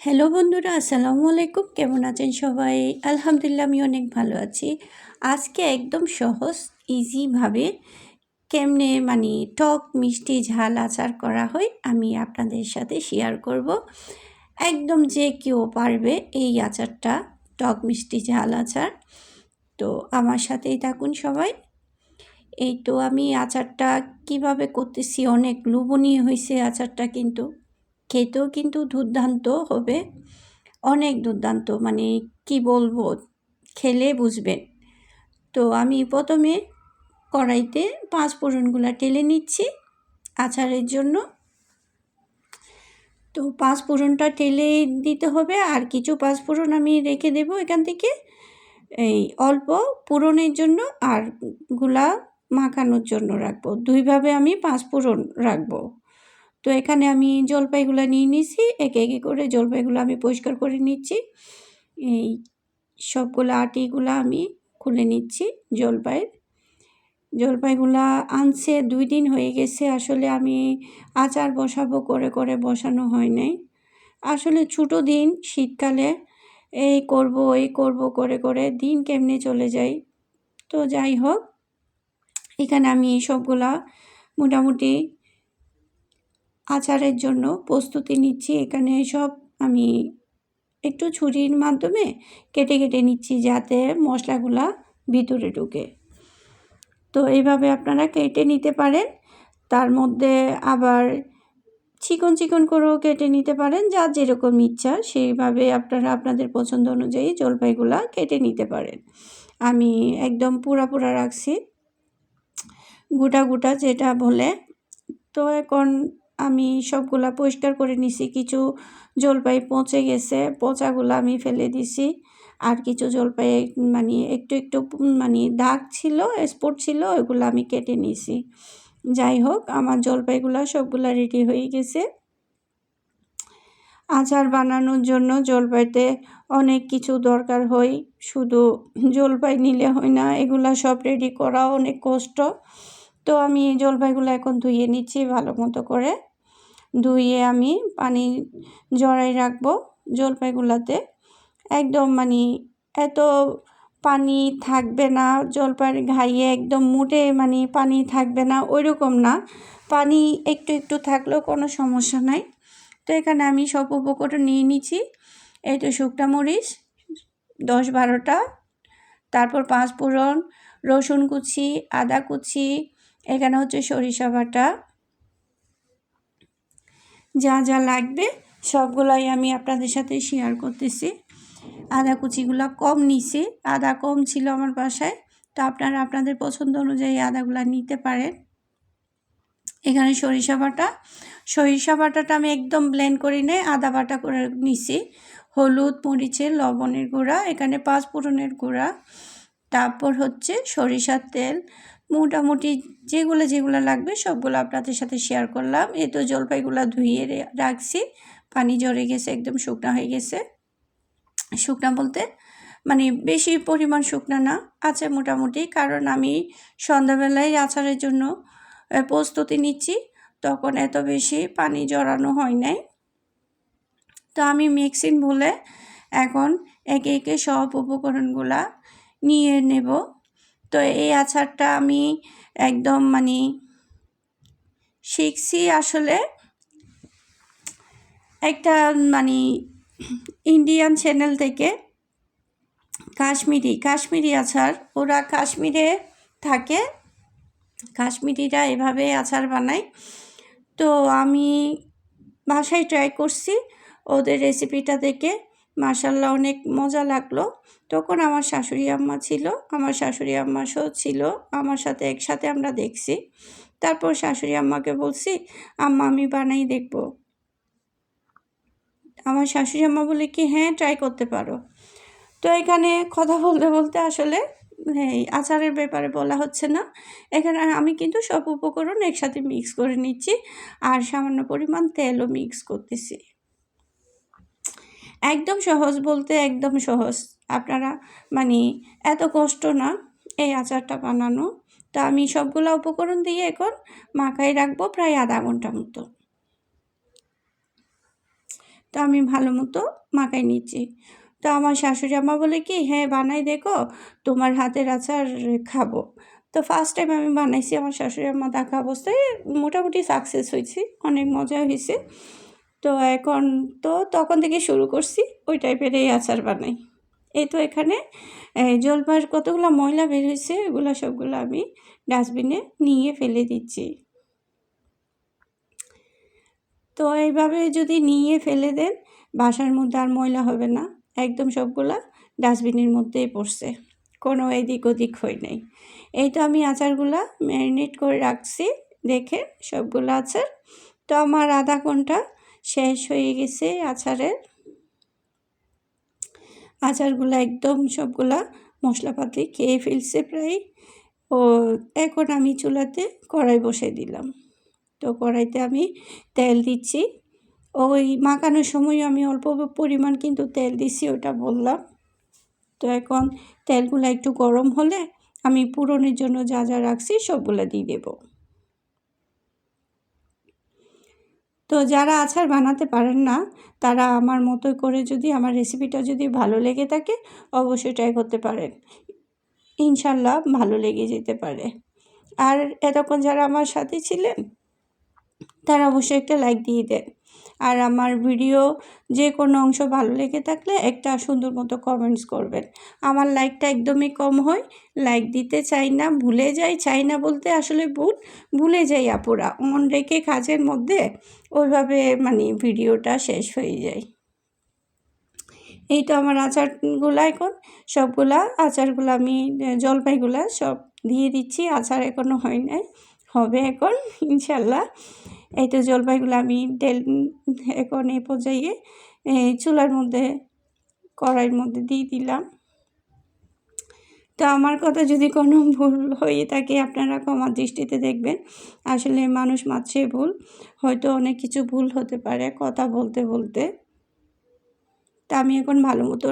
Hello বন্ধুরা, আসসালামু আলাইকুম। কেমন আছেন সবাই? আলহামদুলিল্লাহ, আমি অনেক ভালো আছি। আজকে একদম সহজ ইজিভাবে কেমনে মানে টক, মিষ্টি, ঝাল আচার করা হয়, আমি আপনাদের সাথে শেয়ার করব। একদম যে কেউ পারবে এই আচারটা, টক, মিষ্টি, ঝাল আচার। তো আমার সাথেই থাকুন সবাই। এই তো আমি আচারটা কীভাবে করতেছি, অনেক লোভনীয় হয়েছে আচারটা কিন্তু। খেতেও কিন্তু দুর্দান্ত হবে। অনেক দুর্দান্ত মানে কি বলব, খেলে বুঝবেন তো আমি প্রথমে কড়াইতে পাঁচ ফোড়নগুলো টেলে নিচ্ছি আচারের জন্য। তো পাঁচ ফোড়নটা টেলে দিতে হবে আর কিছু পাঁচ ফোড়ন আমি রেখে দেব এখান থেকে এই অল্প পুরনের জন্য আরগুলা মাখানোর জন্য রাখব। দুইভাবে আমি পাঁচ ফোড়ন রাখব। তো এখানে আমি জলপাইগুলো নিয়ে নিছি, একে একে করে জলপাইগুলো আমি পরিষ্কার করে নিচ্ছি। এই সবগুলো আটিগুলো আমি খুলে নিচ্ছি জলপাইয়ের। জলপাইগুলা আনছে, দুই দিন হয়ে গেছে, আসলে আমি আচার বসাবো, করে করে বসানো হয় নাই। আসলে ছোটো দিন, শীতকালে এই করব এই করব, করে করে দিন কেমনে চলে যাই তো যাই হোক, এখানে আমি সবগুলা মোটামুটি আচারের জন্য প্রস্তুতি নিচ্ছি। এখানে সব আমি একটু ছুরির মাধ্যমে কেটে কেটে নিচ্ছি যাতে মশলাগুলা ভিতরে ঢুকে। তো এইভাবে আপনারা কেটে নিতে পারেন। তার মধ্যে আবার চিকন চিকন করেও কেটে নিতে পারেন। যার যেরকম ইচ্ছা সেইভাবে আপনারা আপনাদের পছন্দ অনুযায়ী জলপাইগুলা কেটে নিতে পারেন। আমি একদম পুরা পুরা রাখছি। গোটা গোটা যেটা বলে। তো এখন আমি সবগুলা পরিষ্কার করে নিছি, কিছু জলপাই পচে গেছে, পচাগুলো আমি ফেলে দিছি। আর কিছু জলপাই মানে একটু একটু মানে দাগ ছিল, স্পট ছিল, ওইগুলো আমি কেটে নিছি। যাই হোক, আমার জলপাইগুলো সবগুলা রেডি হয়ে গেছে। আচার বানানোর জন্য জলপাইতে অনেক কিছু দরকার হয়। শুধু জলপাই নিলে হয় না, এগুলা সব রেডি করা অনেক কষ্ট। তো আমি জলপাইগুলো এখন ধুয়ে নিচ্ছি ভালো মতো করে। ধুয়ে আমি পানি জড়াই রাখব জলপাইগুলাতে। একদম মানে এত পানি থাকবে না জলপাই ঘাইয়ে একদম মুটে মানে পানি থাকবে না ওই রকম না। পানি একটু একটু থাকলেও কোনো সমস্যা নাই। তো এখানে আমি সব উপকরণ নিয়ে নিচ্ছি। এই তো শুকটা মরিচ, দশ বারোটা, তারপর পাঁচ ফোড়ন, রসুন কুচি, আদা কুচি, এখানে হচ্ছে সরিষা বাটা। যা যা লাগবে, সবগুলাই আমি আপনাদের সাথে শেয়ার করতেছি। আদা কুচিগুলো কম নিছি। আদা কম ছিল আমার বাসায়। তো আপনারা আপনাদের পছন্দ অনুযায়ী আদাগুলো নিতে পারেন। এখানে সরিষা বাটা। সরিষা বাটাটা আমি একদম ব্লেন্ড করি নেই আদা বাটা করে নিছি। হলুদ, মরিচের, লবণের গুঁড়া, এখানে পাঁচ ফোড়নের গুঁড়া। তারপর হচ্ছে সরিষার তেল। মোটামুটি যেগুলো যেগুলো লাগবে সবগুলো আপনাদের সাথে শেয়ার করলাম। এ তো জলপাইগুলো ধুইয়ে রাখছি। পানি জড়ে গেছে, একদম শুকনা হয়ে গেছে। শুকনা বলতে মানে বেশি পরিমাণ শুকনা না, আছে মোটামুটি। কারণ আমি সন্ধ্যাবেলায় আচারের জন্য প্রস্তুতি নিচ্ছি। তখন এত বেশি পানি জড়ানো হয় নাই। তো আমি মিক্সিন বলে এখন একে একে সব উপকরণগুলা নিয়ে নেব। তো এই আচারটা আমি একদম মানে শিখছি আসলে একটা মানে ইন্ডিয়ান চ্যানেল থেকে কাশ্মীরি কাশ্মীরি আচার। ওরা কাশ্মীরে থাকে, কাশ্মীরিরা এভাবে আচার বানায়। তো আমি বাসায় ট্রাই করছি ওদের রেসিপিটা দেখে। মার্শাল্লাহ অনেক মজা লাগল। তখন আমার শাশুড়ি আম্মা ছিল, আমার শাশুড়ি আম্মা সহ ছিল, আমার সাথে একসাথে আমরা দেখছি। তারপর শাশুড়ি আম্মাকে বলছি, আম্মা, আমি বানাই দেখব। আমার শাশুড়ি আম্মা বলে কি হ্যাঁ ট্রাই করতে পারো। তো এখানে কথা বলতে বলতে আসলে, এই আচারের ব্যাপারে বলা হচ্ছে না। এখানে আমি কিন্তু সব উপকরণ একসাথে মিক্স করে নিচ্ছি, আর সামান্য পরিমাণ তেলও মিক্স করতেছি। একদম সহজ বলতে একদম সহজ। আপনারা মানে এত কষ্ট না এই আচারটা বানানো। তা আমি সবগুলো উপকরণ দিয়ে এখন মাখাই রাখব প্রায় আধা ঘণ্টা মতো। তো আমি ভালো মতো মাখাই নিচ্ছি। তো আমার শাশুড়ি আমা বলে কি হ্যাঁ বানাই দেখো, তোমার হাতের আচার খাব। তো ফার্স্ট টাইম আমি বানাইছি, আমার শাশুড়ি আমা দেখা অবস্থায় মোটামুটি সাকসেস হয়েছি অনেক মজা হয়েছে তো এখন তো তখন থেকে শুরু করছি, ওই টাইপের এই আচার বানাই। এই তো এখানে জলপাইয়ের কতগুলো ময়লা বের হয়েছে, এগুলো সবগুলো আমি ডাস্টবিনে নিয়ে ফেলে দিচ্ছি। তো এইভাবে যদি নিয়ে ফেলে দেন, বাসার মধ্যে আর ময়লা হবে না, একদম সবগুলা ডাস্টবিনের মধ্যেই পড়ছে, কোনো এদিক ওদিক হয় নাই। এই তো আমি আচারগুলা ম্যারিনেট করে রাখছি দেখে সবগুলো আচার। তো আমার আধা ঘণ্টা শেষ হয়ে গেছে আচারের। আচারগুলো একদম সবগুলা মশলাপাতি খেয়ে ফেলছে প্রায়। ও, এখন আমি চুলাতে কড়াই বসে দিলাম। তো কড়াইতে আমি তেল দিচ্ছি। ওই মাখানোর সময় আমি অল্প পরিমাণ কিন্তু তেল দিছি ওটা বললাম। তো এখন তেলগুলো একটু গরম হলে আমি পূরণের জন্য যা যা রাখছি সবগুলো দিয়ে দেব। তো যারা আচার বানাতে পারেন না, তারা আমার মতো করে যদি আমার রেসিপিটা যদি ভালো লেগে থাকে, অবশ্যই ট্রাই করতে পারেন। ইনশাল্লাহ ভালো লেগে যেতে পারে। আর এতক্ষণ যারা আমার সাথে ছিলেন তারা অবশ্যই একটা লাইক দিয়ে দেন। আর আমার ভিডিও যে কোনো অংশ ভালো লেগে থাকলে একটা সুন্দর মতো কমেন্টস করবেন। আমার লাইকটা একদমই কম হয়। লাইক দিতে চাই না, ভুলে যাই। চাই না বলতে আসলে ভুল। ভুলে যাই আপুরা। মন রেখে কাজের মধ্যে ওইভাবে মানে ভিডিওটা শেষ হয়ে যায়। এই তো আমার আচারগুলো এখন। সবগুলা আচারগুলো আমি, জলপাইগুলা সব দিয়ে দিচ্ছি। আচার এখনও হয় নাই। হবে এখন, ইনশাল্লাহ। এই তো জলপাইগুলো আমি তেল এখন এই পর্যায়ে চুলার মধ্যে, কড়াইয়ের মধ্যে দিয়ে দিলাম। তো আমার কথা যদি কোনো ভুল হয়ে থাকে, আপনারা ক্ষমার দৃষ্টিতে দেখবেন। আসলে মানুষ মাত্রে ভুল, হয়তো অনেক কিছু ভুল হতে পারে কথা বলতে বলতে। তা আমি এখন ভালো মতো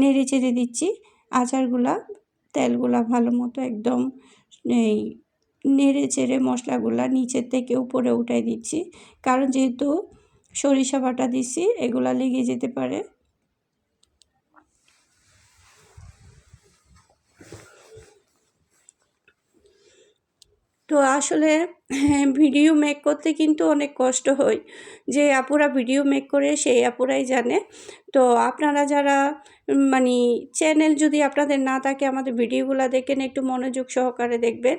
নেড়ে চেড়ে দিচ্ছি, আচারগুলা, তেলগুলা ভালো মতো একদম, এই নেড়ে চেড়ে মশলাগুলা নিচের থেকে উপরে উঠাই দিচ্ছি। কারণ যেহেতু সরিষা বাটা দিছি, এগুলা লেগে যেতে পারে। তো আসলে ভিডিও মেক করতে কিন্তু অনেক কষ্ট হয়। যে আপুরা ভিডিও মেক করে সেই আপুরাই জানে। তো আপনারা যারা মানে চ্যানেল যদি আপনাদের না থাকে, আমাদের ভিডিওগুলো দেখেন একটু মনোযোগ সহকারে দেখবেন।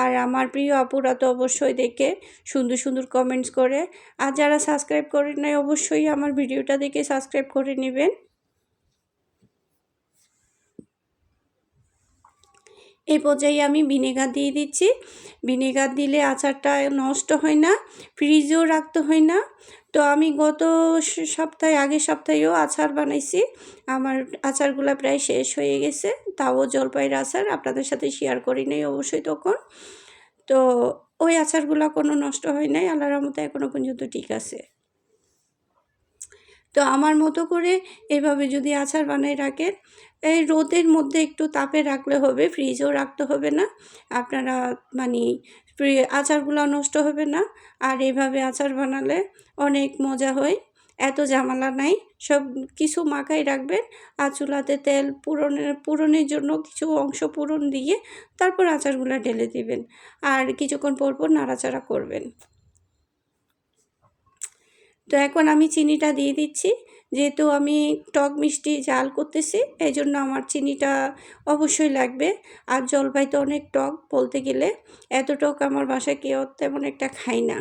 আর আমার প্রিয় আপুরা তো অবশ্যই দেখে, সুন্দর সুন্দর কমেন্টস করে। আর যারা সাবস্ক্রাইব করেন নাই, অবশ্যই আমার ভিডিওটা দেখে সাবস্ক্রাইব করে নেবেন। এই পর্যায়ে আমি ভিনেগার দিয়ে দিচ্ছি। ভিনেগার দিলে আচারটা নষ্ট হয় না ফ্রিজেও রাখতে হয় না। তো আমি গত সপ্তাহে, আগের সপ্তাহেও আচার বানাইছি। আমার আচারগুলো প্রায় শেষ হয়ে গেছে। তাও জলপাইয়ের আচার আপনাদের সাথে শেয়ার করি নাই অবশ্যই তখন। তো ওই আচারগুলো কোনো নষ্ট হয় নাই। আল্লাহর মতো এখনও পর্যন্ত ঠিক আছে। তো আমার মতো করে এভাবে যদি আচার বানাই রাখেন, এই রোদের মধ্যে একটু তাপে রাখলে হবে ফ্রিজেও রাখতে হবে না। আপনারা মানে আচারগুলো নষ্ট হবে না। আর এভাবে আচার বানালে অনেক মজা হয়। এত জামালা নাই। সব কিছু মাখাই রাখবেন। আর চুলাতে তেল পূরণের পূরণের জন্য কিছু অংশ পূরণ দিয়ে তারপর আচারগুলো ঢেলে দিবেন। আর কিছুক্ষণ পর পর নাড়াচাড়া করবেন। তো এখন আমি চিনিটা দিয়ে দিচ্ছি। যেহেতু আমি টক মিষ্টি জাল করতেছি এই জন্য আমার চিনিটা অবশ্যই লাগবে। আর জলপাই তো অনেক টক বলতে গেলে, এত টক আমার বাসায় কেউ তেমন একটা খাই না।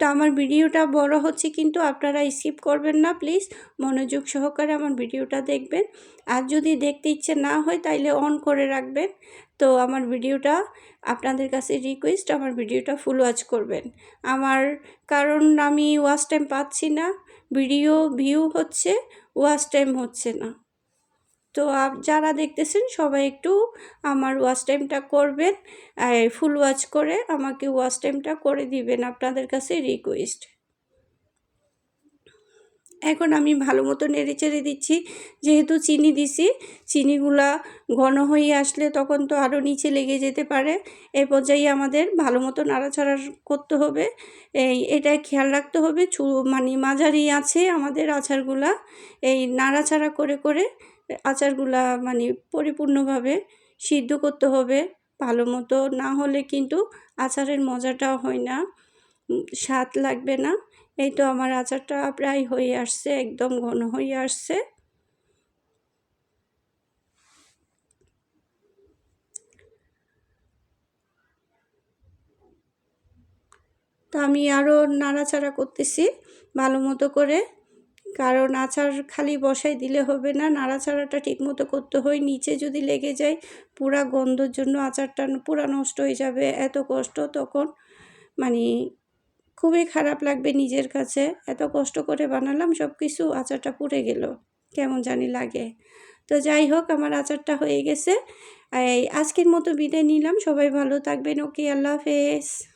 তো আমার ভিডিওটা বড় হচ্ছে কিন্তু আপনারা স্কিপ করবেন না, প্লিজ। মনোযোগ সহকারে আমার ভিডিওটা দেখবেন। আর যদি দেখতে ইচ্ছে না হয় তাইলে অন করে রাখবেন। তো আমার ভিডিওটা আপনাদের কাছে রিকোয়েস্ট আমার ভিডিওটা ফুল ওয়াচ করবেন। আমার কারণ আমি ওয়াচ টাইম পাচ্ছি না ভিডিও ভিউ হচ্ছে ওয়াচ টাইম হচ্ছে না। তো যারা দেখতেছেন সবাই একটু আমার ওয়াচ টাইমটা করবেন ফুল ওয়াচ করে আমাকে ওয়াচ টাইমটা করে দিবেন আপনাদের কাছে রিকোয়েস্ট এখন আমি ভালো মতো নেড়ে চেড়ে দিচ্ছি। যেহেতু চিনি দিছি, চিনিগুলা ঘন হয়ে আসলে তখন তো আরও নিচে লেগে যেতে পারে। এ পর্যায়ে আমাদের ভালো মতো নাড়াচাড়া করতে হবে। এই এটা খেয়াল রাখতে হবে। ছু মানে মাঝারি আছে আমাদের আচারগুলা। এই নাড়াচাড়া করে করে আচারগুলা মানে পরিপূর্ণভাবে সিদ্ধ করতে হবে। ভালো মতো না হলে কিন্তু আচারের মজাটাও হয় না। স্বাদ লাগবে না। এই তো আমার আচারটা প্রায় হয়ে আসছে, একদম ঘন হয়ে আসছে। তো আমি আরও নাড়াচাড়া করতেছি ভালো মতো করে, কারণ আচার খালি বসাই দিলে হবে না, নাড়াচাড়াটা ঠিক মতো করতে হয়, নিচে যদি লেগে যায় পুরা গন্ধর জন্য আচারটা পুরা নষ্ট হয়ে যাবে, এত কষ্ট তখন মানে খুবই খারাপ লাগবে নিজের কাছে। এত কষ্ট করে বানালাম সব কিছু আচারটা পুড়ে গেল। কেমন জানি লাগে। তো যাই হোক, আমার আচারটা হয়ে গেছে। এই আজকের মতো বিদায় নিলাম। সবাই ভালো থাকবেন। ওকে, আল্লাহ হাফেজ।